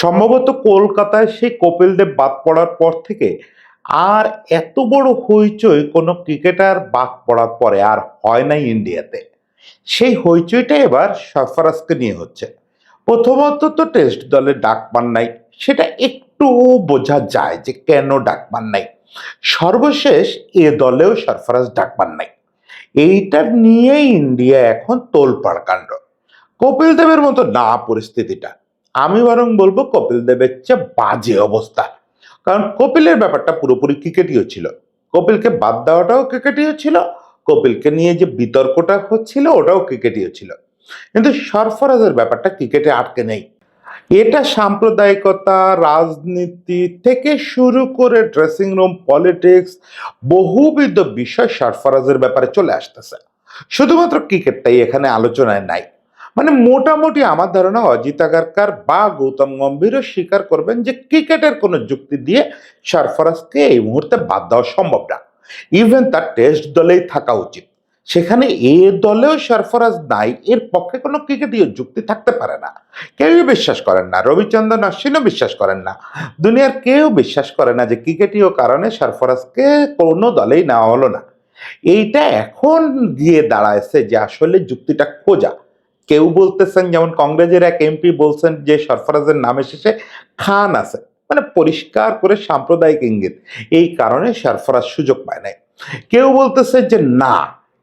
সম্ভবত কলকাতায় সেই কপিল দেব বাদ পড়ার পর থেকে আর এত বড় হইচই কোনো ক্রিকেটার বাদ পড়ার পরে আর হয় নাই ইন্ডিয়াতে। সেই হইচইটা এবার সরফরাজকে নিয়ে হচ্ছে। প্রথমত তো টেস্ট দলে ডাক পান নাই, সেটা একটু বোঝা যায় যে কেন ডাক পান নাই। সর্বশেষ এ দলেও সরফরাজ ডাক পান নাই। এইটা নিয়ে ইন্ডিয়া এখন তোলপাড় কাণ্ড। কপিল দেবের মতো না পরিস্থিতিটা। আমি বরং বলব কপিল দেবের চেয়ে বাজে অবস্থা। কারণ কপিলের ব্যাপারটা পুরোপুরি ক্রিকেটীয় ছিল। কপিলকে বাদ দেওয়াটাও ক্রিকেটীয় ছিল। কপিলকে নিয়ে যে বিতর্কটা হচ্ছিল, ওটাও ক্রিকেটীয় ছিল। কিন্তু সরফরাজের ব্যাপারটা ক্রিকেটে আটকে নেই। এটা সাম্প্রদায়িকতা, রাজনীতি থেকে শুরু করে ড্রেসিং রুম, পলিটিক্স, বহুবিধ বিষয় সরফরাজের ব্যাপারে চলে আসতেছে। শুধুমাত্র ক্রিকেটটাই এখানে আলোচনায় নাই। মানে মোটামুটি আমার ধারণা অজিত আগারকার বা গৌতম গম্ভীরও স্বীকার করবেন যে ক্রিকেটের কোনো যুক্তি দিয়ে সরফরাজকে এই মুহূর্তে বাদ দেওয়া সম্ভব না। ইভেন তার টেস্ট দলেই থাকা উচিত। সেখানে এ দলেও সরফরাজ নাই, এর পক্ষে কোনো ক্রিকেটীয় যুক্তি থাকতে পারে না। কেউই বিশ্বাস করেন না, রবিচন্দ্রন অশ্বিনও বিশ্বাস করেন না। দুনিয়ার কেউ বিশ্বাস করে না যে ক্রিকেটীয় কারণে সরফরাজকে কোনো দলেই নেওয়া হলো না। এইটা এখন গিয়ে দাঁড়ায়ছে যে আসলে যুক্তিটা খোঁজা। কেউ বলতেছেন, যেমন কংগ্রেসের এক এমপি বলছেন যে সরফরাজের নামে শেষে খান আছে। মানে পরিষ্কার করে সাম্প্রদায়িক ইঙ্গিত। এই কারণে সরফরাজ সুযোগ পায় নাই। কেউ বলতেছে যে না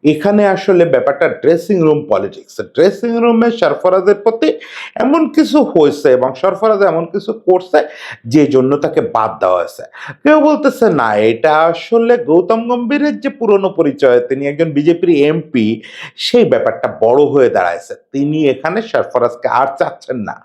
এখানে আসলে ব্যাপারটা ড্রেসিং রুম পলিটিক্স ড্রেসিং রুমে সরফরাজের প্রতি এমন কিছু হয়েছে এবং সরফরাজ এমন কিছু করছে যে জন্য তাকে বাদ দেওয়া হয়েছে। কেউ বলতেছে, না, এটা আসলে গৌতম গম্ভীরের যে পুরনো পরিচয়, তিনি একজন বিজেপির এমপি, সেই ব্যাপারটা বড় হয়ে দাঁড়াইছে। তিনি এখানে সরফরাজকে আর চাচ্ছেন না।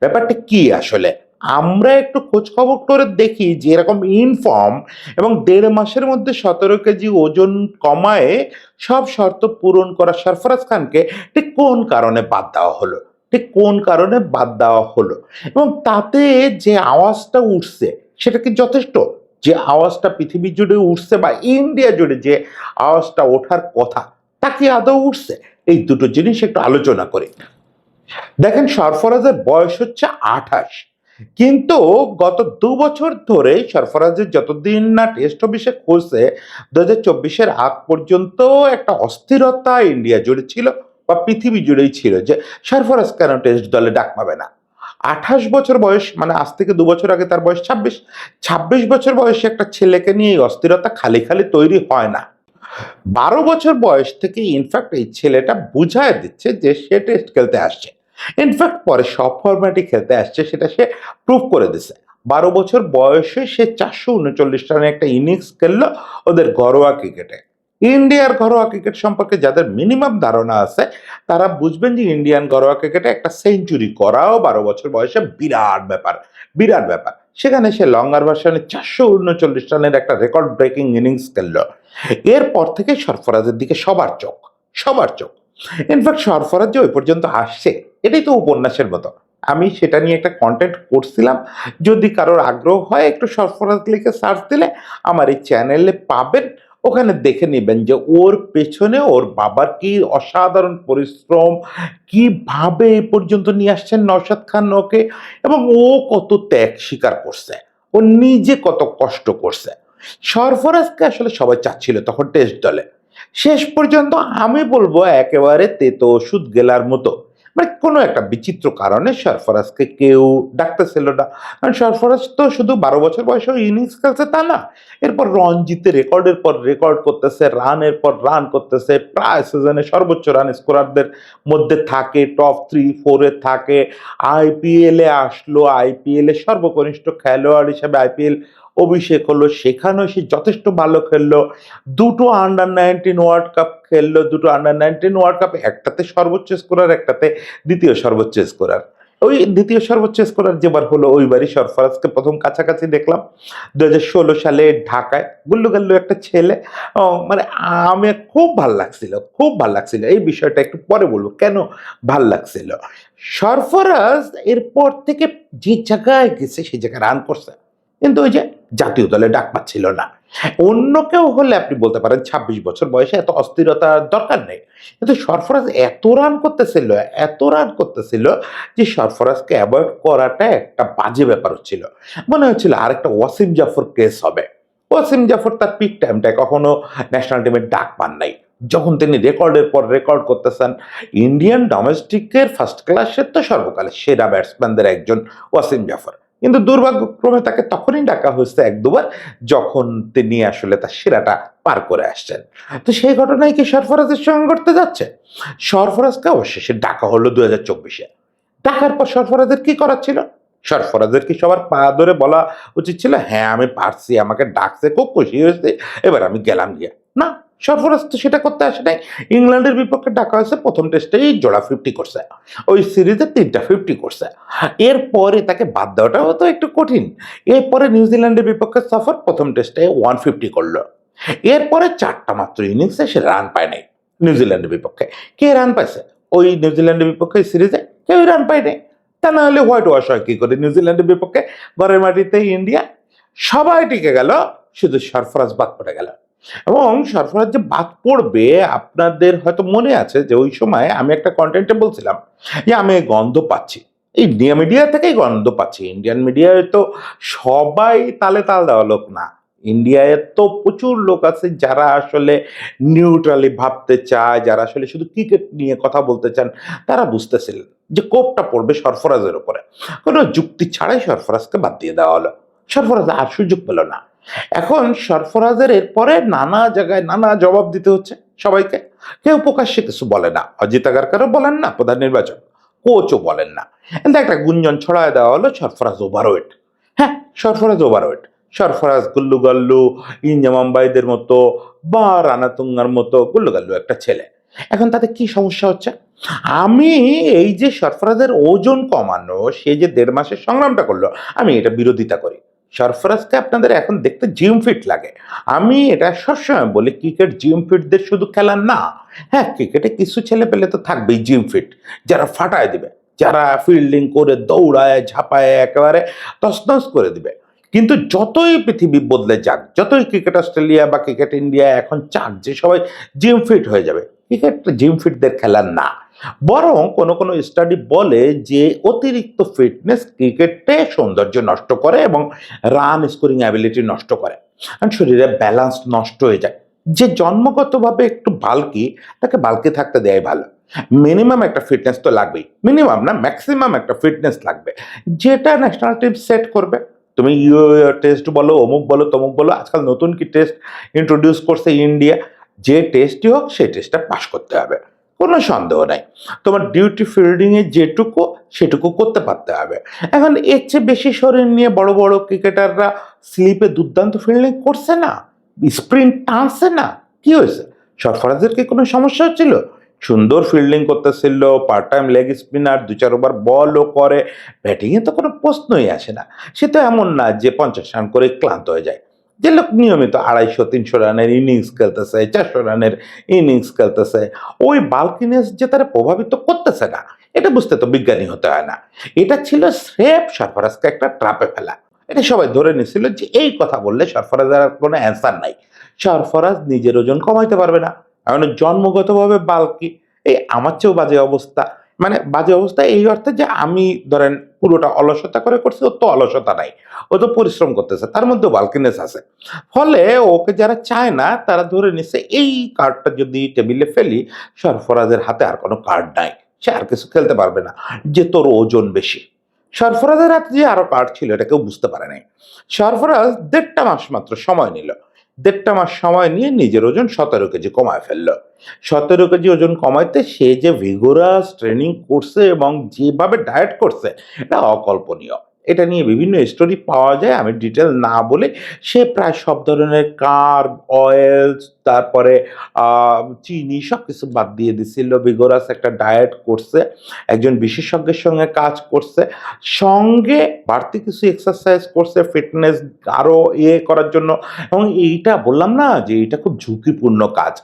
ব্যাপারটা কি আসলে? আমরা একটু খোঁজ খবর করে দেখি যে এরকম ইনফর্ম এবং দেড় মাসের মধ্যে সতেরো কেজি ওজন কমায় সব শর্ত পূরণ করা সরফরাজ খানকে ঠিক কোন কারণে বাদ দেওয়া হলো? ঠিক কোন কারণে বাদ দেওয়া হলো? এবং তাতে যে আওয়াজটা উঠছে, সেটা কি যথেষ্ট? যে আওয়াজটা পৃথিবী জুড়ে উঠছে বা ইন্ডিয়া জুড়ে যে আওয়াজটা ওঠার কথা, তা কি আদৌ উঠছে? এই দুটো জিনিস একটু আলোচনা করি। দেখেন সরফরাজের বয়স হচ্ছে আঠাশ। কিন্তু গত দু বছর ধরে সরফরাজের যতদিন না টেস্ট অভিষেক হয়েছে দু হাজার চব্বিশের আগ পর্যন্ত একটা অস্থিরতা ইন্ডিয়া জুড়ে ছিল বা পৃথিবী জুড়েই ছিল যে সরফরাজ কেন টেস্ট দলে ডাক পাবে না? আঠাশ বছর বয়স মানে আজ থেকে দু বছর আগে তার বয়স ছাব্বিশ ছাব্বিশ বছর বয়সে একটা ছেলেকে নিয়ে এই অস্থিরতা খালি খালি তৈরি হয় না। বারো বছর বয়স থেকে ইনফ্যাক্ট এই ছেলেটা বুঝায় দিচ্ছে যে সে টেস্ট খেলতে আসছে। ইনফ্যাক্ট পরে সব ফরম্যাটই খেলতে আসছে, সেটা সে প্রুভ করে দিছে। বারো বছর বয়সে সে চারশো উনচল্লিশ রানে একটা ইনিংস খেললো ওদের ঘরোয়া ক্রিকেটে। ইন্ডিয়ার ঘরোয়া ক্রিকেট সম্পর্কে যাদের মিনিমাম ধারণা আছে, তারা বুঝবেন যে ইন্ডিয়ান ঘরোয়া ক্রিকেটে একটা সেঞ্চুরি করাও বারো বছর বয়সে বিরাট ব্যাপার বিরাট ব্যাপার। সেখানে সে লঙ্গার ভার্সনে চারশো উনচল্লিশ রানের একটা রেকর্ড ব্রেকিং ইনিংস খেললো। এরপর থেকে সরফরাজের দিকে সবার চোখ সবার চোখ। ইনফ্যাক্ট সরফরাজ যে ওই পর্যন্ত আসছে এটাই তো উপন্যাসের মতো। আমি সেটা নিয়ে একটা কন্টেন্ট করছিলাম। যদি কারোর আগ্রহ হয়, একটু সরফরাজ লিখে সার্চ দিলে আমার এই চ্যানেলে পাবেন। ওখানে দেখে নেবেন যে ওর পেছনে ওর বাবার কি অসাধারণ পরিশ্রম, কীভাবে এ পর্যন্ত নিয়ে আসছেন নওশাদ খান ওকে, এবং ও কত ত্যাগ স্বীকার করছে, ও নিজে কত কষ্ট করছে। সরফরাজকে আসলে সবাই চাচ্ছিল তখন টেস্ট দলে। শেষ পর্যন্ত আমি বলব একেবারে তেতো ওষুধ গেলার মতো। মানে কোনো একটা বিচিত্র কারণে সরফরাজকে কেউ ডাকতেছিল না। কারণ সরফরাজ তো শুধু বারো বছর বয়সেও ইনিংস খেলছে তা না। এরপর রঞ্জিতে রেকর্ডের পর রেকর্ড করতেছে, রানের পর রান করতেছে, প্রায় সিজনে সর্বোচ্চ রান স্কোরারদের মধ্যে থাকে টপ থ্রি ফোরে থাকে। আইপিএলে আসলো আইপিএলে সর্বকনিষ্ঠ খেলোয়াড় হিসেবে আইপিএল অভিষেক হলো সেখানেও সে যথেষ্ট ভালো খেললো। দুটো আন্ডার নাইনটিন ওয়ার্ল্ড কাপ খেললো, দুটো আন্ডার নাইনটিন ওয়ার্ল্ড কাপ একটাতে সর্বোচ্চ স্কোরার একটাতে দ্বিতীয় সর্বোচ্চ স্কোরার ওই দ্বিতীয় সর্বোচ্চ স্কোরার যেবার হলো, ওইবারই সরফরাজকে প্রথম কাছাকাছি দেখলাম। দু হাজার ষোলো সালে ঢাকায় গুল্লু গাল্লু একটা ছেলে মানে আমি খুব ভালো লাগছিল, খুব ভালো লাগছিল। এই বিষয়টা একটু পরে বলব, কেন ভালো লাগছিল? সরফরাজ এরপর থেকে যে জায়গায় গেছে সেই জায়গায় রান করছে। কিন্তু ওই যে জাতীয় দলে ডাক পাচ্ছিল না। অন্য কেউ হলে আপনি বলতে পারেন ছাব্বিশ বছর বয়সে এত অস্থিরতার দরকার নেই। কিন্তু সরফরাজ এত রান করতেছিল, এত রান করতেছিল যে সরফরাজকে অ্যাভয়েড করাটা একটা বাজে ব্যাপার হচ্ছিল। মনে হচ্ছিল আরেকটা ওয়াসিম জাফর কেস হবে। ওয়াসিম জাফর তার পিক টাইমটায় কখনো ন্যাশনাল টিমের ডাক পান নাই। যখন তিনি রেকর্ডের পর রেকর্ড করতেছেন ইন্ডিয়ান ডোমেস্টিকের ফার্স্ট ক্লাসের তো সর্বকালের সেরা ব্যাটসম্যানদের একজন ওয়াসিম জাফর। কিন্তু দুর্ভাগ্যক্রমে তাকে তখনই ডাকা হয়েছে এক দুবার, যখন তিনি আসলে তার সেরাটা পার করে আসছেন। তো সেই ঘটনায় কি সরফরাজের সঙ্গে ঘটতে যাচ্ছে? সরফরাজকে অবশেষে ডাকা হলো দু হাজার চব্বিশে। ডাকার পর সরফরাজের কি করার ছিল? সরফরাজের কি সবার পা ধরে বলা উচিত ছিল হ্যাঁ আমি পারছি, আমাকে ডাকছে, খুব খুশি হয়েছে, এবার আমি গেলাম গিয়া। না সরফরাজ তো সেটা করতে আসে নাই। ইংল্যান্ডের বিপক্ষে ডাকা হয়েছে প্রথম টেস্টেই জোড়া ফিফটি করছে। ওই সিরিজে তিনটা ফিফটি করছে। এরপরে তাকে বাদ দেওয়াটাও তো একটু কঠিন। এরপরে নিউজিল্যান্ডের বিপক্ষে সফর প্রথম টেস্টে ওয়ান ফিফটি করল। এরপরে চারটা মাত্র ইনিংসে সে রান পায় নাই নিউজিল্যান্ডের বিপক্ষে। কে রান পাইছে? ওই নিউজিল্যান্ডের বিপক্ষে সিরিজে কেউই রান পায় নাই। তা না হলে হোয়াইট ওয়াশ হয় কি করে? নিউজিল্যান্ডের বিপক্ষে ঘরের মাটিতে ইন্ডিয়া সবাই টিকে গেল, শুধু সরফরাজ বাদ পড়ে গেল। এবং সরফরাজ যে বাদ পড়বে, আপনাদের হয়তো মনে আছে যে ওই সময় আমি একটা কন্টেন্টে বলছিলাম যে আমি গন্ধ পাচ্ছি। ইন্ডিয়া মিডিয়া থেকেই গন্ধ পাচ্ছি। ইন্ডিয়ান মিডিয়ায় তো সবাই তালে তাল দেওয়া লোক না। ইন্ডিয়ায় তো প্রচুর লোক আছে যারা আসলে নিউট্রালি ভাবতে চায়, যারা আসলে শুধু ক্রিকেট নিয়ে কথা বলতে চান। তারা বুঝতেছিলেন যে কোপটা পড়বে সরফরাজের উপরে। কোনো যুক্তি ছাড়াই সরফরাজকে বাদ দিয়ে দেওয়া হলো। সরফরাজ আর সুযোগ পেল না। এখন সরফরাজের এরপরে নানা জায়গায় নানা জবাব দিতে হচ্ছে সবাইকে। কেউ প্রকাশ্যে কিছু বলে না। অজিত আগারকারও বলেন না, প্রধান নির্বাচন কোচও বলেন না। কিন্তু একটা গুঞ্জন ছড়ায় দেওয়া হলো সরফরাজ ওভারওয়েট। হ্যাঁ সরফরাজ ওভারওয়েট। সরফরাজ, গুল্লু গাল্লু ইঞ্জামাম্বাইদের মতো বা রানাতুঙ্গার মতো গুল্লু গাল্লু একটা ছেলে। এখন তাতে কি সমস্যা হচ্ছে? আমি এই যে সরফরাজের ওজন কমানো, সে যে দেড় মাসের সংগ্রামটা করল, আমি এটা বিরোধিতা করি। সরফরাজকে আপনাদের এখন দেখতে জিম ফিট লাগে। আমি এটা সবসময় বলি ক্রিকেট জিম ফিটদের শুধু খেলার না। হ্যাঁ ক্রিকেটে কিছু ছেলে পেলে তো থাকবেই জিম ফিট যারা ফাটায় দিবে, যারা ফিল্ডিং করে, দৌড়ায়, ঝাঁপায়, একেবারে তসনস করে দিবে। কিন্তু যতই পৃথিবী বদলে যাক, যতই ক্রিকেট অস্ট্রেলিয়া বা ক্রিকেট ইন্ডিয়া এখন চাক যে সবাই জিম ফিট হয়ে যাবে ক্রিকেট জিম ফিটদের খেলার না। বরং কোনো কোনো স্টাডি বলে যে অতিরিক্ত ফিটনেস ক্রিকেটে সৌন্দর্য নষ্ট করে এবং রান স্কোরিং অ্যাবিলিটি নষ্ট করে। শরীরে ব্যালেন্স নষ্ট হয়ে যায়। যে জন্মগতভাবে একটু বালকি তাকে বালকি থাকতে দেয় ভালো। মিনিমাম একটা ফিটনেস তো লাগবেই। মিনিমাম না ম্যাক্সিমাম একটা ফিটনেস লাগবে। যেটা ন্যাশনাল টিম সেট করবে। তুমি ইউ টেস্ট বলো, অমুক বলো, তমুক বলো, আজকাল নতুন কি টেস্ট ইন্ট্রোডিউস করছে ইন্ডিয়া যে টেস্টই হোক, সেই টেস্টটা পাশ করতে হবে। কোনো সন্দেহ নাই। তোমার ডিউটি ফিল্ডিংয়ে যেটুকু, সেটুকু করতে পারতে হবে। এখন এর চেয়ে বেশি শরীর নিয়ে বড় বড় ক্রিকেটাররা স্লিপে দুর্দান্ত ফিল্ডিং করছে না স্প্রিন্ট টানছে না, কি হয়েছে? সরফরাজের কি কোনো সমস্যা হচ্ছিল? সুন্দর ফিল্ডিং করতেছিল পার্ট টাইম লেগ স্পিনার দু চার ওভার বলও করে ব্যাটিংয়ে তো কোনো প্রশ্নই আসে না। সে তো এমন না যে পঞ্চাশ রান করে ক্লান্ত হয়ে যায়। যে লোক নিয়মিত আড়াইশো, তিনশো রানের ইনিংস খেলতেছে, চারশো রানের ইনিংস খেলতেছে, ওই বাল্কিনেস যে তারা প্রভাবিত করতেছে না, এটা বুঝতে তো বিজ্ঞানী হতে হয় না। এটা ছিল স্রেফ সরফরাজকে একটা ট্রাপে ফেলা। এটা সবাই ধরে নিছিল যে এই কথা বললে সরফরাজের আর কোনো অ্যান্সার নাই। সরফরাজ নিজের ওজন কমাইতে পারবে না। কারণ জন্মগতভাবে বাল্কি এই আমার চেয়েও বাজে অবস্থা। মানে বাজে অবস্থা এই অর্থে যে আমি ধরেন পুরোটা অলসতা করে করছি ওর তো অলসতা নাই, ও তো পরিশ্রম করতেছে, তার মধ্যে বালকিনেস আছে। ফলে ওকে যারা চায় না, তারা ধরে নিচ্ছে এই কার্ডটা যদি টেবিলে ফেলি, সরফরাজের হাতে আর কোনো কার্ড নাই, সে আর কিছু খেলতে পারবে না, যে তোর ওজন বেশি। সরফরাজের হাতে যে আরও কার্ড ছিল, এটা কেউ বুঝতে পারে নাই। সরফরাজ দেড়টা মাস মাত্র সময় নিল দেড়টা মাস সময় নিয়ে নিজের ওজন সতেরো কেজি কমায় ফেলল। সতেরো কেজি ওজন কমাইতে সে যে ভিগোরাস ট্রেনিং করছে এবং যেভাবে ডায়েট করছে, এটা অকল্পনীয়। এটা নিয়ে বিভিন্ন স্টোরি পাওয়া যায়, আমি ডিটেল না বলে সে প্রায় সব ধরনের কার্ব অয়েলস তারপরে চিনি সব কিছু বাদ দিয়ে দিছিল ভিগোরাস একটা ডায়েট করছে, একজন বিশেষজ্ঞের সঙ্গে কাজ করছে। সঙ্গে বাড়তি কিছু এক্সারসাইজ করছে ফিটনেস আরও ইয়ে করার জন্য। এবং এইটা বললাম না যে এটা খুব ঝুঁকিপূর্ণ কাজ।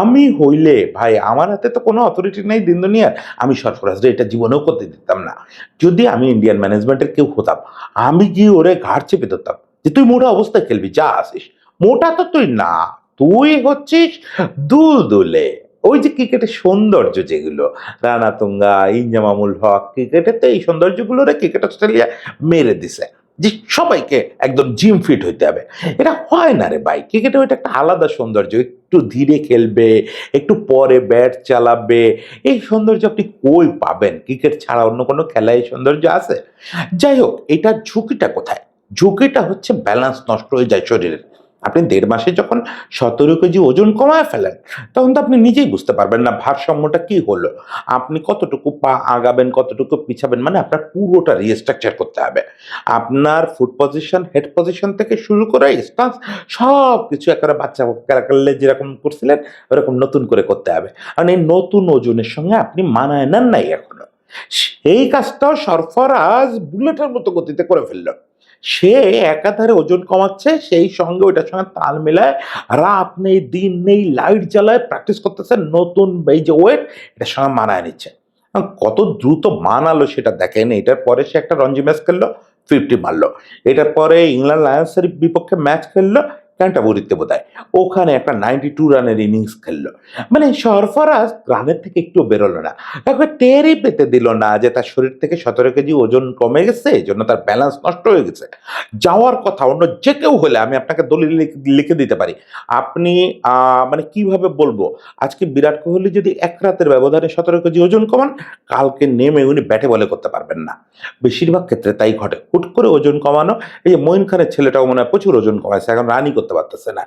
আমি হইলে, ভাই, আমার হাতে তো কোনো অথরিটি নেই দিন দুনিয়ার। আমি সরফরাজ এটা জীবনেও করতে দিতাম না। যদি আমি ইন্ডিয়ান ম্যানেজমেন্টের কেউ হতাম, আমি গিয়ে ওরে ঘাড় চেপে ধরতাম যে, তুই মোটা অবস্থায় খেলবি, যা আসিস। মোটা তো তুই না। তুই হচ্ছিস দুলদুলে। ওই যে ক্রিকেটের সৌন্দর্য যেগুলো, রানা তুঙ্গা ইনজামামুল হক ক্রিকেটে তো এই সৌন্দর্যগুলোরে ক্রিকেট অস্ট্রেলিয়া মেরে দিছে। যে সবাইকে একদম জিম ফিট হইতে হবে। এটা হয় না রে ভাই, ক্রিকেটে ওইটা একটা আলাদা সৌন্দর্য। একটু ধীরে খেলবে, একটু পরে ব্যাট চালাবে। এই সৌন্দর্য আপনি কই পাবেন? ক্রিকেট ছাড়া অন্য কোনো খেলায় এই সৌন্দর্য আছে? যাই হোক, এটার ঝুঁকিটা কোথায়? ঝুঁকিটা হচ্ছে ব্যালেন্স নষ্ট হয়ে যায় শরীরের। আপনি দেড় মাসে যখন সতেরো কেজি ওজন কমায় ফেলেন, তখন তো আপনি নিজেই বুঝতে পারবেন না ভারসাম্যটা কি হলো। আপনি কতটুকু পা আগাবেন, কতটুকু পিছাবেন মানে আপনার পুরোটা রিস্ট্রাকচার করতে হবে। আপনার ফুড পজিশন হেড পজিশন থেকে শুরু করে স্টান্স সব কিছু একেবারে বাচ্চা ক্যারাকাল্লে যেরকম করছিলেন, ওরকম নতুন করে করতে হবে। কারণ এই নতুন ওজনের সঙ্গে আপনি মানায় নেন নাই এখনও। সেই কাজটাও সরফরাজ বুলেটের মতো গতিতে করে ফেলল। সে একাধারে ওজন কমাচ্ছে, সেই সঙ্গে ওইটার সঙ্গে তাল মেলায় রাত নেই দিন নেই লাইট জ্বালায় প্র্যাকটিস করতেছে নতুন এই যে ওয়েট এটার সঙ্গে মানায় নিচ্ছে। কত দ্রুত মানালো সেটা দেখেনি, এটার পরে সে একটা রঞ্জি ম্যাচ খেললো, ফিফটি মারলো। এটার পরে ইংল্যান্ড লায়ন্সের বিপক্ষে ম্যাচ খেললো ক্যান্টাবুরিতে বোধ ওখানে একটা নাইনটি টু রানের ইনিংস খেললো। মানে সরফরাজ রানের থেকে একটু বেরোলো না। একবার টেরই পেতে দিল না যে তার শরীর থেকে সতেরো কেজি ওজন কমে গেছে, এই জন্য তার ব্যালেন্স নষ্ট হয়ে গেছে। যাওয়ার কথা, অন্য যে কেউ হলে আমি আপনাকে দলিল লিখ- দিতে পারি। আপনি মানে কীভাবে বলব? আজকে বিরাট কোহলি যদি এক রাতের ব্যবধানে সতেরো কেজি ওজন কমান, কালকে নেমে উনি ব্যাটে বলে করতে পারবেন না। বেশিরভাগ ক্ষেত্রে তাই ঘটে। হুট করে ওজন কমানো, এই যে মঈন খানের ছেলেটাও মনে হয় প্রচুর ওজন কমাইছে, এখন রানই করতে পারতেছে না।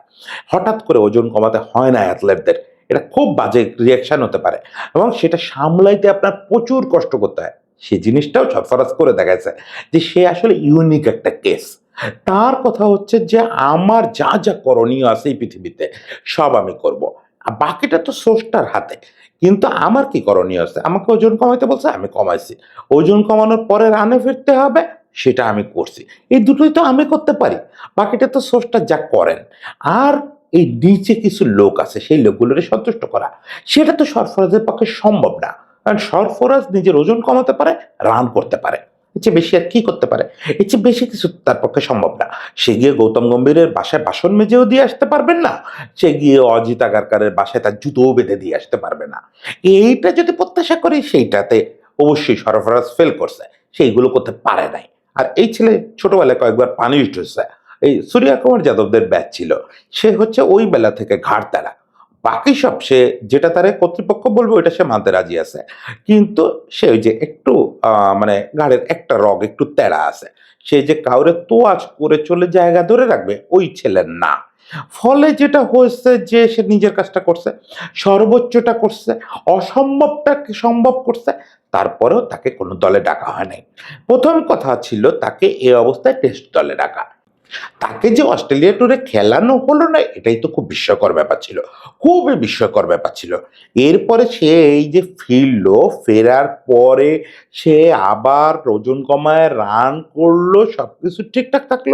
হঠাৎ করে ওজন কমাতে হয় না অ্যাথলেটদের। এটা খুব বাজে রিয়াকশন হতে পারে এবং সেটা সামলাইতে আপনার প্রচুর কষ্ট করতে হয়। সে জিনিসটাও সরফরাজ করে দেখাচ্ছে যে সে আসলে ইউনিক একটা কেস তার কথা হচ্ছে যে আমার যা যা করণীয় আছে এই পৃথিবীতে সব আমি করব। বাকিটা তো স্রষ্টার হাতে। কিন্তু আমার কি করণীয় আছে? আমাকে ওজন কমাইতে বলছে, আমি কমাইছি। ওজন কমানোর পরে রানে ফিরতে হবে সেটা আমি করছি। এই দুটোই তো আমি করতে পারি। বাকিটা তো স্রষ্টা যা করেন। আর এই নিচে কিছু লোক আছে, সেই লোকগুলোরে সন্তুষ্ট করা। সেটা তো সরফরাজের পক্ষে সম্ভব না। কারণ সরফরাজ নিজের ওজন কমাতে পারে, রান করতে পারে। এর বেশি আর কি করতে পারে? এর চেয়ে বেশি কিছু তার পক্ষে সম্ভব না। সে গিয়ে গৌতম গম্ভীরের বাসায় বাসন মেজেও দিয়ে আসতে পারবেন না। সে গিয়ে অজিত আগারকারের বাসায় তার জুতোও বেঁধে দিয়ে আসতে পারবে না। এইটা যদি প্রত্যাশা করি, সেইটাতে অবশ্যই সরফরাজ ফেল করছে। সেইগুলো করতে পারে নাই। আর এই ছেলে ছোটবেলায় কয়েকবার পানিশড হয়েছে। এই সূর্যা কুমার যাদবদের ব্যাচ ছিল। সে হচ্ছে ওই বেলা থেকে ঘাড় তারা বাকি সব সে যেটা তার কর্তৃপক্ষ বলবে, ওইটা সে মানতে রাজি আছে। কিন্তু সে ওই যে একটু মানে ঘাড়ের একটা রগ, একটু তেড়া আছে। সে যে কাউরে তোয়াজ করে চলে জায়গা ধরে রাখবে, ওই ছেলের না। ফলে যেটা হয়েছে যে সে নিজের কাজটা করছে, সর্বোচ্চটা করছে অসম্ভবটাকে সম্ভব করছে, তারপরেও তাকে কোনো দলে ডাকা হয় নাই প্রথম কথা ছিল তাকে এই অবস্থায় টেস্ট দলে ডাকা। তাকে যে অস্ট্রেলিয়া টুরে খেলানো হলো না, এটাই তো খুব বিস্ময়কর ব্যাপার ছিল। খুবই বিস্ময়কর ব্যাপার ছিল। এরপরে সে এই যে ফিরলো, ফেরার পরে সে আবার ওজন কমায় রান করল সব কিছু ঠিকঠাক থাকল।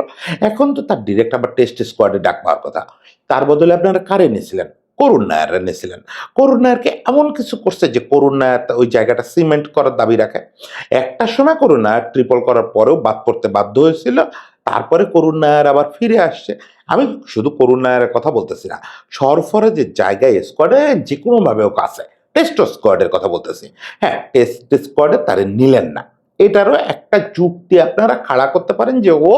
এখন তো তার ডিরেক্ট আবার টেস্ট স্কোয়াডে ডাক পাওয়ার কথা। তার বদলে আপনারা কারে এনেছিলেন করুণ নায়ার এনেছিলেন করুণ নায়ারকে এমন কিছু করছে যে করুণ নায়ার ওই জায়গাটা সিমেন্ট করার দাবি রাখে। একটা সময় করুণ নায়ার ট্রিপল করার পরেও বাদ পড়তে বাধ্য হয়েছিল। তারপরে করুণ নায়ার আবার ফিরে আসছে। আমি শুধু করুণ নায়ারের কথা বলতেছি না সরফরে যে জায়গায় স্কোয়াডে যে কোনোভাবে ওকে আছে টেস্ট স্কোয়াডের কথা বলতেছি। হ্যাঁ টেস্ট স্কোয়াডে তারে নিলেন না। এটারও একটা যুক্তি আপনারা খাড়া করতে পারেন যে ও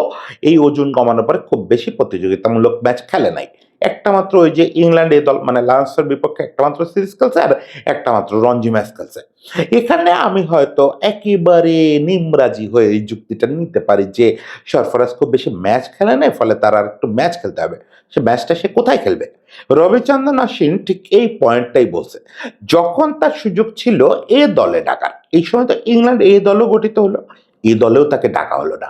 এই ওজন কমানোর পরে খুব বেশি প্রতিযোগিতামূলক ম্যাচ খেলে নাই। একটা মাত্র ওই যে ইংল্যান্ড এই দল মানে লান্সের বিপক্ষে একটা মাত্র সিরিজ খেলছে আর একটা মাত্র রঞ্জি ম্যাচ খেলছে। এখানে আমি হয়তো একেবারে নিমরাজি হয়ে এই যুক্তিটা নিতে পারি যে সরফরাজ খুব বেশি ম্যাচ খেলে নেই, ফলে তার আর একটু ম্যাচ খেলতে হবে। সে ম্যাচটা সে কোথায় খেলবে? রবিচন্দ্রন অশ্বিন ঠিক এই পয়েন্টটাই বলছে। যখন তার সুযোগ ছিল এ দলে ডাকার, এই সময় তো ইংল্যান্ড এ দলও গঠিত হলো এই দলেও তাকে ডাকা হলো না।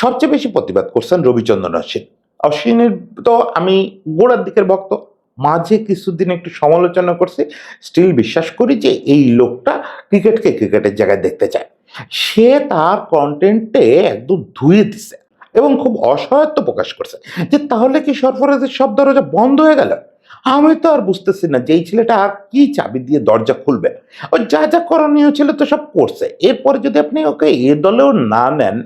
সবচেয়ে বেশি প্রতিবাদ করছেন রবিচন্দ্রন অশ্বিন। অশ্বিনের তো আমি গোড়ার দিকের ভক্ত। মাঝে কিছুদিন একটু সমালোচনা করছি স্টিল বিশ্বাস করি যে এই লোকটা ক্রিকেটকে ক্রিকেটের জায়গায় দেখতে চায়। সে তার কন্টেন্টে একদম ধুয়ে দিছে এবং খুব অসহায়ত্ব প্রকাশ করছে যে তাহলে কি সরফরাজের সব দরজা বন্ধ হয়ে গেল? আমি তো আর বুঝতেছি না যে এই ছেলেটা আর কি চাবি দিয়ে দরজা খুলবে। ও যা যা করণীয় ছিল তো সব করছে। এরপরে যদি আপনি ওকে এ দলেও না নেন,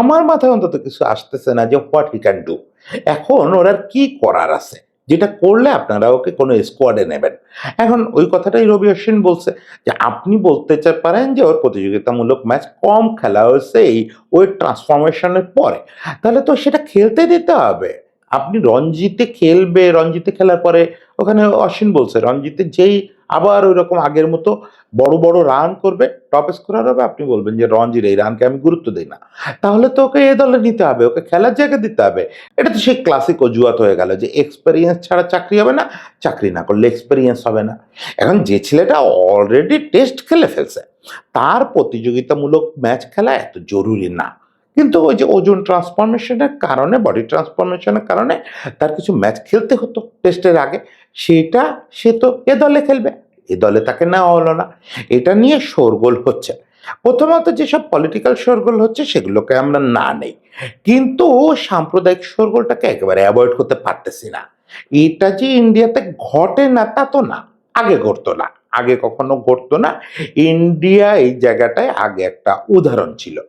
আমার মাথায় অন্তত কিছু আসতেছে না যে হোয়াট হি ক্যান ডু এখন ওর আর কি করার আছে? যেটা করলে আপনারা ওকে কোনো স্কোয়াডে নেবেন। এখন ওই কথাটাই রবি অশ্বিন বলছে যে, আপনি বলতে পারেন যে, ওর প্রতিযোগিতামূলক ম্যাচ কম খেলা হয়েছে এই ওই ট্রান্সফরমেশনের পরে। তাহলে তো সেটা খেলতে দিতে হবে। আপনি রঞ্জিতে খেলবে, রঞ্জিতে খেলার পরে ওখানে অশ্বিন বলছে, রঞ্জিতে যেই আবার ওই রকম আগের মতো বড় বড় রান করবে টপ স্কোরার হবে, আপনি বলবেন যে রঞ্জির এই রানকে আমি গুরুত্ব দিই না। তাহলে তো ওকে এ দলে নিতে হবে, ওকে খেলার জায়গা দিতে হবে। এটা তো সেই ক্লাসিক অজুহাত হয়ে গেল যে এক্সপেরিয়েন্স ছাড়া চাকরি হবে না, চাকরি না করলে এক্সপেরিয়েন্স হবে না। এখন যে ছেলেটা অলরেডি টেস্ট খেলে ফেলছে, তার প্রতিযোগিতামূলক ম্যাচ খেলা এত জরুরি না। কিন্তু ওই যে ওজন ট্রান্সফরমেশনের কারণে বডি ট্রান্সফরমেশনের কারণে তার কিছু ম্যাচ খেলতে হতো টেস্টের আগে। সেটা সে তো এ দলে খেলবে। এ দলে তাকে নেওয়া হলো না। এটা নিয়ে শোরগোল হচ্ছে। প্রথমত যেসব পলিটিক্যাল শোরগোল হচ্ছে সেগুলোকে আমরা না নেই। কিন্তু সাম্প্রদায়িক শোরগোলটাকে একেবারে অ্যাভয়েড করতে পারতেছি না। এটা যে ইন্ডিয়াতে ঘটে না, তা তো না। আগে ঘটতো না। আগে কখনো ঘটতো না। ইন্ডিয়া এই জায়গাটায় আগে একটা উদাহরণ ছিল।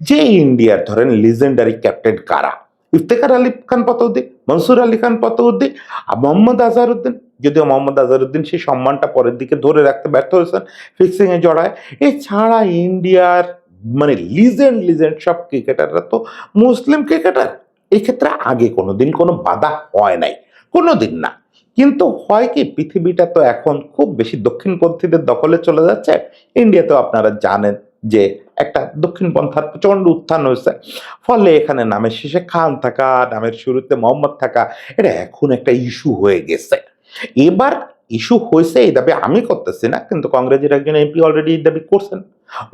যে ইন্ডিয়ার ধরেন লিজেন্ডারি ক্যাপ্টেন কারা? ইফতেখার আলী খান পতউদ্দিন মনসুর আলী খান পতউদ্দিন আর মোহাম্মদ আজহারউদ্দিন। যদিও মোহাম্মদ আজহারউদ্দিন সেই সম্মানটা পরের দিকে ধরে রাখতে ব্যর্থ হয়েছেন ফিক্সিং এ জড়ায়। এছাড়া ইন্ডিয়ার মানে লিজেন্ড লিজেন্ড সব ক্রিকেটাররা তো মুসলিম ক্রিকেটার। এই ক্ষেত্রে আগে কোনোদিন কোনো বাধা হয় নাই। কোনো দিন না। কিন্তু হয় কি, পৃথিবীটা তো এখন খুব বেশি দক্ষিণপন্থীদের দখলে চলে যাচ্ছে। ইন্ডিয়াতেও আপনারা জানেন যে একটা দক্ষিণপন্থার প্রচণ্ড উত্থান হয়েছে। ফলে এখানে নামের শেষে খান থাকা, নামের শুরুতে মোহাম্মদ থাকা, এটা এখন একটা ইস্যু হয়ে গেছে। এবার ইস্যু হয়েছে এই দাবি আমি করতেছি না, কিন্তু কংগ্রেসের একজন এমপি অলরেডি এই দাবি করছেন।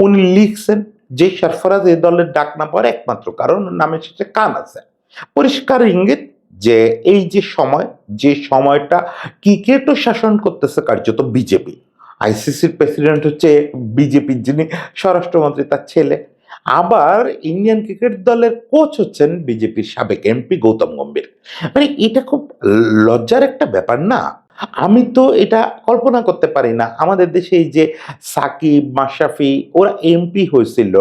উনি লিখছেন যে সরফরাজ এই দলের ডাক না পড়ে একমাত্র কারণ নামের শেষে কান আছে। পরিষ্কার ইঙ্গিত যে এই যে সময়, যে সময়টা ক্রিকেটও শাসন করতেছে কার্যত বিজেপি। আইসিসির প্রেসিডেন্ট হচ্ছে বিজেপির যিনি স্বরাষ্ট্রমন্ত্রী, তার ছেলে। আবার ইন্ডিয়ান ক্রিকেট দলের কোচ হচ্ছেন বিজেপির সাবেক এমপি গৌতম গম্ভীর। মানে এটা খুব লজ্জার একটা ব্যাপার না? আমি তো এটা কল্পনা করতে পারি না। আমাদের দেশে এই যে সাকিব, মাশরাফি, ওরা এমপি হয়েছিল।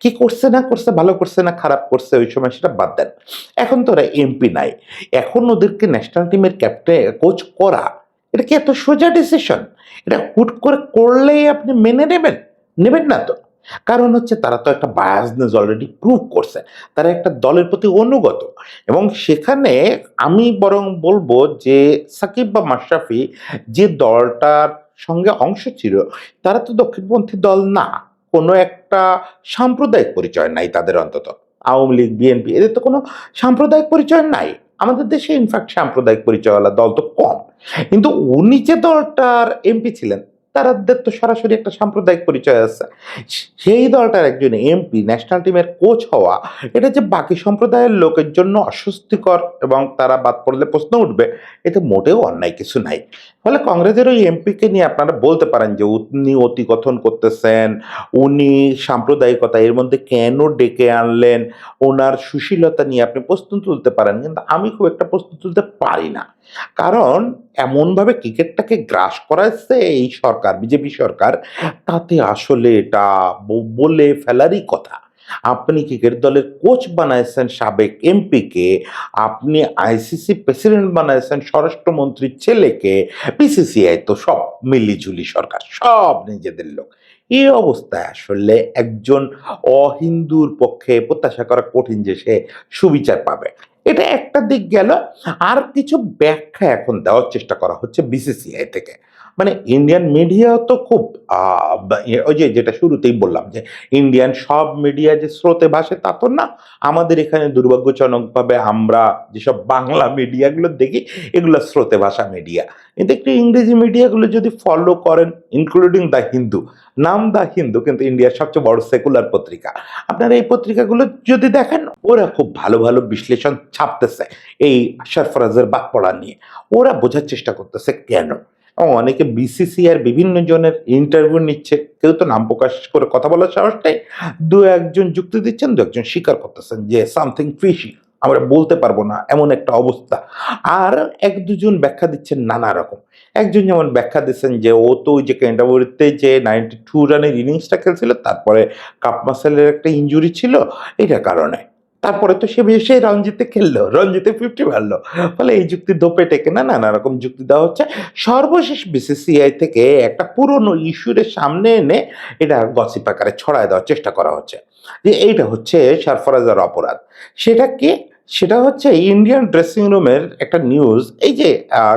কি করছে না করছে, ভালো করছে না খারাপ করছে, ওই সময় সেটা বাদ দেন। এখন তো ওরা এমপি নাই। এখন ওদেরকে ন্যাশনাল টিমের ক্যাপ্টেন কোচ করা এটা কি এত সোজা ডিসিশন এটা হুট করে করলেই আপনি মেনে নেবেন? নেবেন না তো। কারণ হচ্ছে তারা তো একটা বায়াসনেস অলরেডি প্রুভ করছে। তারা একটা দলের প্রতি অনুগত। এবং সেখানে আমি বরং বলব যে সাকিব বা মাশরাফি যে দলটার সঙ্গে অংশ ছিল, তারা তো দক্ষিণপন্থী দল না। কোনো একটা সাম্প্রদায়িক পরিচয় নাই তাদের অন্তত। আওয়ামী লীগ, বিএনপি, এদের তো কোনো সাম্প্রদায়িক পরিচয় নাই। আমাদের দেশে ইনফ্যাক্ট সাম্প্রদায়িক পরিচয়ওয়ালা দল তো কম। কিন্তু উনি যে দলটার এমপি ছিলেন, তারাদের তো সরাসরি একটা সাম্প্রদায়িক পরিচয় আছে। সেই দলটার একজন এমপি, ন্যাশনাল টিমের কোচ হওয়া, এটা যে বাকি সম্প্রদায়ের লোকের জন্য অস্বস্তিকর এবং তারা বাদ পড়লে প্রশ্ন উঠবে, এতে মোটেও অন্যায় কিছু নাই। ফলে কংগ্রেসের ওই এমপিকে নিয়ে আপনারা বলতে পারেন যে উনি অতিকথন করতেছেন, উনি সাম্প্রদায়িকতা, এর মধ্যে কেন ডেকে আনলেন, ওনার সুশীলতা নিয়ে আপনি প্রশ্ন তুলতে পারেন, কিন্তু আমি খুব একটা প্রশ্ন তুলতে পারি না। কারণ এমনভাবে ক্রিকেটটাকে গ্রাস করাচ্ছে এই সরকার, বিজেপি সরকার, তাতে আসলে এটা বলে ফেলারই কথা। আপনি ক্রিকেট দলের কোচ বানাইছেন সাবেক এমপিকে, আপনি আইসিসি প্রেসিডেন্ট বানাইছেন স্বরাষ্ট্রমন্ত্রীর ছেলেকে পিসিসিআই তো সব মিলিঝুলি সরকার, সব নিজেদের লোক। এই অবস্থায় আসলে একজন অহিন্দুর পক্ষে প্রত্যাশা করা কঠিন যে সে সুবিচার পাবে। এটা একটা দিক গেল। আর কিছু ব্যাখ্যা এখন দেওয়ার চেষ্টা করা হচ্ছে বিসিসিআই থেকে। মানে ইন্ডিয়ান মিডিয়া তো খুব ওই যে যেটা শুরুতেই বললাম যে ইন্ডিয়ান সব মিডিয়া যে স্রোতে ভাসে তা তো না। আমাদের এখানে দুর্ভাগ্যজনকভাবে আমরা যেসব বাংলা মিডিয়াগুলো দেখি, এগুলো স্রোতে ভাষা মিডিয়া কিন্তু একটু ইংরেজি মিডিয়াগুলো যদি ফলো করেন ইনক্লুডিং দ্য হিন্দু নাম দ্য হিন্দু কিন্তু ইন্ডিয়ার সবচেয়ে বড় সেকুলার পত্রিকা। আপনারা এই পত্রিকাগুলো যদি দেখেন ওরা খুব ভালো ভালো বিশ্লেষণ ছাপতেছে এই সরফরাজের বাদ পড়া নিয়ে। ওরা বোঝার চেষ্টা করতেছে কেন? এবং অনেকে বিসিসিআর বিভিন্ন জনের ইন্টারভিউ নিচ্ছে, কেউ তো নাম প্রকাশ করে কথা বলার সাহস নেই। দু একজন যুক্তি দিচ্ছেন, দু একজন স্বীকার করতেছেন যে সামথিং ফিশি আমরা বলতে পারব না, এমন একটা অবস্থা। আর এক দুজন ব্যাখ্যা দিচ্ছেন নানা রকম। একজন যেমন ব্যাখ্যা দিচ্ছেন যে ও তো ওই যে ক্যান্টাবরিতে যে নাইনটি টু রানের ইনিংসটা খেলছিল, তারপরে কাপ মাসেলের একটা ইঞ্জুরি ছিল, এটার কারণে। তারপরে তো সে সেই রঞ্জিতে খেললো, রঞ্জিতে ফিফটি মারলো। ফলে এই যুক্তি দোপে টেকে না নানা রকম যুক্তি দেওয়া হচ্ছে। সর্বশেষ বিসিসিআই থেকে একটা পুরনো ইস্যুর সামনে এনে এটা গসিপ আকারে ছড়ায় দেওয়ার চেষ্টা করা হচ্ছে। যে এইটা হচ্ছে সারফরাজের অপরাধ। সেটা কি? সেটা হচ্ছে ইন্ডিয়ান ড্রেসিং রুমের একটা নিউজ এই যে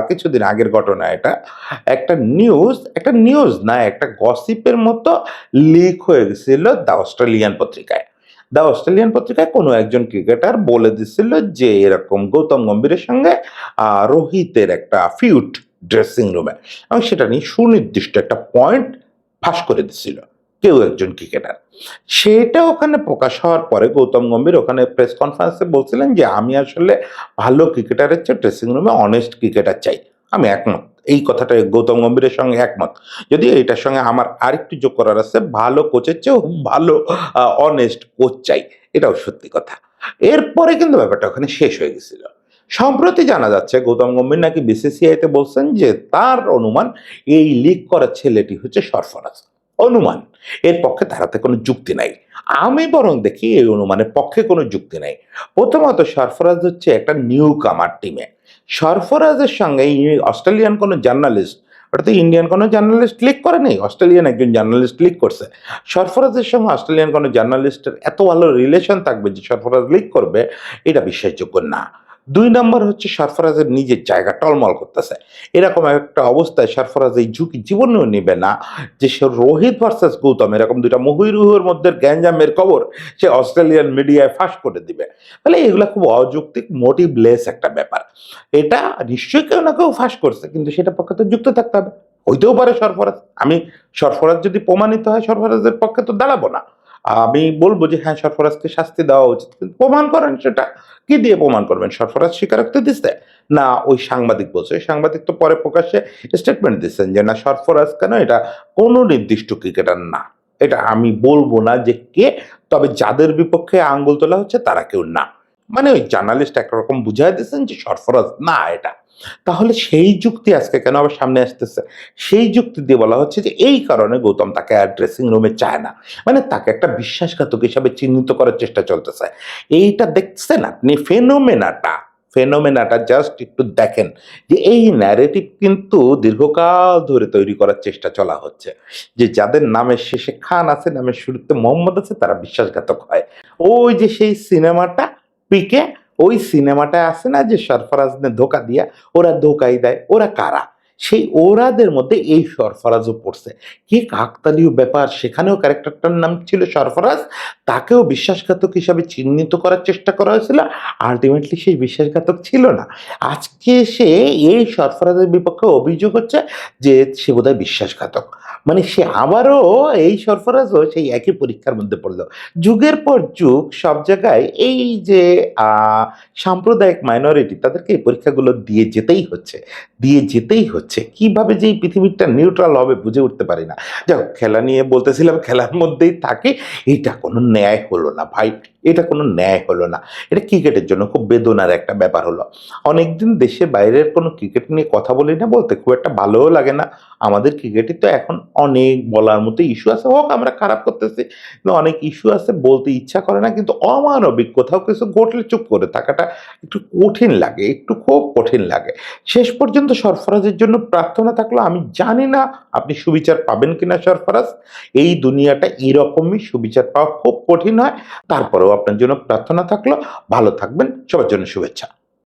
কিছুদিন আগের ঘটনা এটা, একটা নিউজ একটা নিউজ না, একটা গসিপের মতো লিক হয়ে গেছিল দ্য অস্ট্রেলিয়ান পত্রিকায়। দ্য অস্ট্রেলিয়ান পত্রিকায় কোনো একজন ক্রিকেটার বলে দিছিল যে এরকম গৌতম গম্ভীরের সঙ্গে রোহিতের একটা ফিউট ড্রেসিং রুমে এবং সেটা নিয়ে সুনির্দিষ্ট একটা পয়েন্ট ফাঁস করে দিছিল কেউ একজন ক্রিকেটার। সেটা ওখানে প্রকাশ হওয়ার পরে গৌতম গম্ভীর ওখানে প্রেস কনফারেন্সে বলছিলেন যে, আমি আসলে ভালো ক্রিকেটারের চেয়ে ড্রেসিং রুমে অনেস্ট ক্রিকেটার চাই। আমি একমত। এই কথাটা গৌতম গম্ভীরের সঙ্গে একমত। যদি এটার সঙ্গে আমার আরেকটু যোগ করার আছে, ভালো কোচের চেয়েও ভালো অনেস্ট কোচ চাই, এটাও সত্যি কথা। এরপরে কিন্তু ব্যাপারটা ওখানে শেষ হয়ে গেছিল। সম্প্রতি জানা যাচ্ছে গৌতম গম্ভীর নাকি বিসিসিআইতে বলছেন যে তার অনুমান, এই লিক করা ছেলেটি হচ্ছে সরফরাজ। অনুমান, এর পক্ষে ধারাতে কোনো যুক্তি নাই। আমি বরং দেখি এই অনুমানের পক্ষে কোনো যুক্তি নাই। প্রথমত সরফরাজ হচ্ছে একটা নিউ কামার টিমে সরফরাজের সঙ্গে অস্ট্রেলিয়ান কোনো জার্নালিস্ট অর্থাৎ ইন্ডিয়ান কোনো জার্নালিস্ট ক্লিক করে নেই, অস্ট্রেলিয়ান একজন জার্নালিস্ট লিক করছে। সরফরাজের সঙ্গে অস্ট্রেলিয়ান কোনো জার্নালিস্টের এত ভালো রিলেশন থাকবে যে সরফরাজ লিক করবে, এটা বিশ্বাসযোগ্য না। দুই নম্বর হচ্ছে সরফরাজের নিজের জায়গা টলমল করতেছে। এরকম একটা অবস্থায় সরফরাজ এই ঝুঁকি জীবনেও নেবে না যে সে রোহিত ভার্সেস গৌতম, এরকম দুইটা মহিরুহের মধ্যে গ্যাঞ্জামের খবর সে অস্ট্রেলিয়ান মিডিয়ায় ফাঁস করে দিবে। তাহলে এগুলো খুব অযৌক্তিক মোটিভলেস একটা ব্যাপার। এটা নিশ্চয়ই কেউ না কেউ ফাঁস করছে, কিন্তু সেটা পক্ষে তো যুক্ত থাকতে হবে। হইতেও পারে সরফরাজ। আমি সরফরাজ যদি প্রমাণিত হয়, সরফরাজের পক্ষে তো দাঁড়াবো না। আমি বলব যে হ্যাঁ সরফরাজকে শাস্তি দেওয়া উচিত প্রমাণ করেন সেটা। কি দিয়ে প্রমাণ করবেন? সরফরাজ স্বীকারোক্তি দিচ্ছে না, ওই সাংবাদিক বলছে। ওই সাংবাদিক তো পরে প্রকাশ্যে স্টেটমেন্ট দিচ্ছেন যে, না, সরফরাজ কেন? এটা কোনো নির্দিষ্ট ক্রিকেটার না। এটা আমি বলব না যে কে, তবে যাদের বিপক্ষে আঙ্গুল তোলা হচ্ছে তারা কেউ না। মানে ওই জার্নালিস্ট একরকম বুঝাই দিচ্ছেন যে, সরফরাজ না এটা। তাহলে সেই যুক্তি আজকে কেন আবার সামনে আসতেছে? সেই যুক্তি দিয়ে বলা হচ্ছে যে এই কারণে গৌতম তাকে আর ড্রেসিং রুমে চায় না। মানে তাকে একটা বিশ্বাসঘাতক হিসাবে চিহ্নিত করার চেষ্টা চলতেছে। এইটা দেখছেন আপনি? ফেনোমেনাটা ফেনোমেনাটা জাস্ট একটু দেখেন যে এই ন্যারেটিভ কিন্তু দীর্ঘকাল ধরে তৈরি করার চেষ্টা চলা হচ্ছে। যে যাদের নামের শেষে খান আছে, নামের শুরুতে মোহাম্মদ আছে, তারা বিশ্বাসঘাতক হয়। ওই যে সেই সিনেমাটা, পিকে ওই সিনেমাটা আছে না যে সরফরাজনে ধোকা দিয়া ওরা ধোকাই দেয়? ওরা কারা? সেই ওরাদের মধ্যে এই সরফরাজও পড়ছে। কি কাকতালীয় ব্যাপার? সেখানেও ক্যারেক্টারটার নাম ছিল সরফরাজ। তাকেও বিশ্বাসঘাতক হিসাবে চিহ্নিত করার চেষ্টা করা হয়েছিল। আলটিমেটলি সেই বিশ্বাসঘাতক ছিল না। আজকে সে এই সরফরাজের বিপক্ষে অভিযোগ হচ্ছে যে সে বোধহয় বিশ্বাসঘাতক। মানে সে আবারও এই সরফরাজও সেই একই পরীক্ষার মধ্যে পড়ল। যুগের পর যুগ সব জায়গায় এই যে সাম্প্রদায়িক মাইনরিটি তাদেরকে এই পরীক্ষাগুলো দিয়ে যেতেই হচ্ছে, দিয়ে যেতেই হচ্ছে। কীভাবে যে এই পৃথিবীটা নিউট্রাল হবে বুঝে উঠতে পারি না। যাক, খেলা নিয়ে বলতেছিলাম, খেলার মধ্যেই থাকে। এটা কোনো ন্যায় হলো না ভাই। এটা কোনো ন্যায় হলো না। এটা ক্রিকেটের জন্য খুব বেদনার একটা ব্যাপার হলো। অনেকদিন দেশে বাইরের কোনো ক্রিকেট নিয়ে কথা বলি না বলতে খুব একটা ভালোও লাগে না। আমাদের ক্রিকেটে তো এখন অনেক বলার মতো ইস্যু আছে। হোক, আমরা খারাপ করতেছি, কিন্তু অনেক ইস্যু আছে বলতে ইচ্ছা করে না, কিন্তু অমানবিক কোথাও কিছু ঘটলে চুপ করে থাকাটা একটু কঠিন লাগে, একটু খুব কঠিন লাগে। শেষ পর্যন্ত সরফরাজের জন্য প্রার্থনা থাকল, আমি জানি না আপনি সুবিচার পাবেন কিনা সরফরাজ। এই দুনিয়াটা এরকমই সুবিচার পাওয়া খুব কঠিন হয়। তারপরেও আপনার জন্য প্রার্থনা থাকল। ভালো থাকবেন সবার জন্য শুভেচ্ছা।